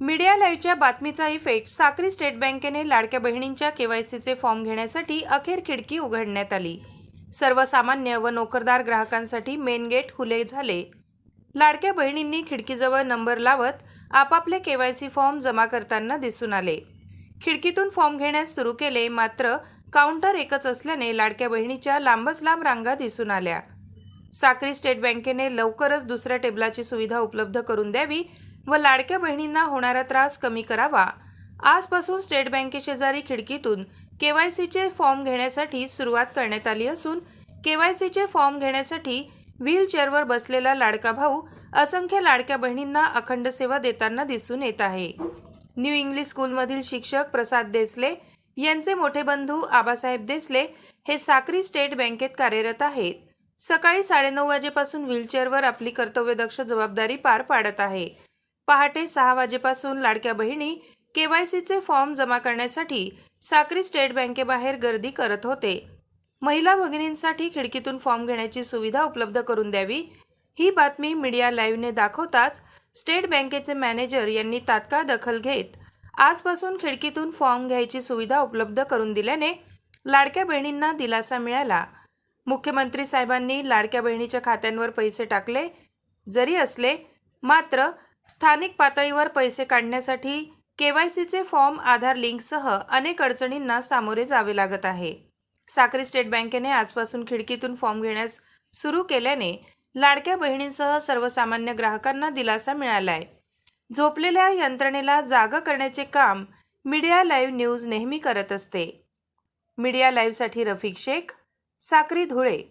Media लाईव्हच्या बातमीचा effect Sakri state बँकेने लाडक्या बहिणींच्या केवायसीचे फॉर्म घेण्यासाठी अखेर खिडकी उघडण्यात आली. सर्वसामान्य व नोकरदार ग्राहकांसाठी मेन गेट खुले झाले. लाडक्या बहिणींनी खिडकीजवळ नंबर लावत आपापले केवायसी फॉर्म जमा करताना दिसून आले. खिडकीतून फॉर्म घेण्यास सुरू केले मात्र काउंटर एकच असल्याने लाडक्या बहिणीच्या लांबच लांब रांगा दिसून आल्या. साक्री स्टेट बँकेने लवकरच दुसऱ्या टेबलाची सुविधा उपलब्ध करून द्यावी व लाडक्या बहिणींना होणारा त्रास कमी करावा. आजपासून स्टेट बँकेशेजारी खिडकीतून के वाय सीचे फॉर्म घेण्यासाठी सुरुवात करण्यात आली असून के वाय सीचे फॉर्म घेण्यासाठी व्हीलचेअरवर बसलेला लाडका भाऊ असंख्य लाडक्या बहिणींना अखंड सेवा देताना दिसून येत आहे. न्यू इंग्लिश स्कूलमधील शिक्षक प्रसाद देसले यांचे मोठे बंधू आबासाहेब देसले हे साक्री स्टेट बँकेत कार्यरत आहेत. सकाळी साडेनऊ वाजेपासून व्हीलचेअरवर आपली कर्तव्यदक्ष जबाबदारी पार पाडत आहे. पहाटे सहा वाजेपासून लाडक्या बहिणी केवायसीचे फॉर्म जमा करण्यासाठी साक्री स्टेट बँकेबाहेर गर्दी करत होते. महिला भगिनींसाठी खिडकीतून फॉर्म घेण्याची सुविधा उपलब्ध करून द्यावी ही बातमी मीडिया लाईव्हने दाखवताच स्टेट बँकेचे मॅनेजर यांनी तात्काळ दखल घेत आजपासून खिडकीतून फॉर्म घ्यायची सुविधा उपलब्ध करून दिल्याने लाडक्या बहिणींना दिलासा मिळाला. मुख्यमंत्री साहेबांनी लाडक्या बहिणीच्या खात्यांवर पैसे टाकले जरी असले मात्र स्थानिक पातळीवर पैसे काढण्यासाठी केवायसीचे फॉर्म आधार लिंकसह अनेक अडचणींना सामोरे जावे लागत आहे. साक्री स्टेट बँकेने आजपासून खिडकीतून फॉर्म घेण्यास सुरू केल्याने लाडक्या बहिणींसह सर्वसामान्य ग्राहकांना दिलासा मिळालाय. झोपलेल्या यंत्रणेला जागा करण्याचे काम मीडिया लाईव्ह न्यूज नेहमी करत असते. मीडिया लाईव्हसाठी रफिक शेख साक्री धुळे.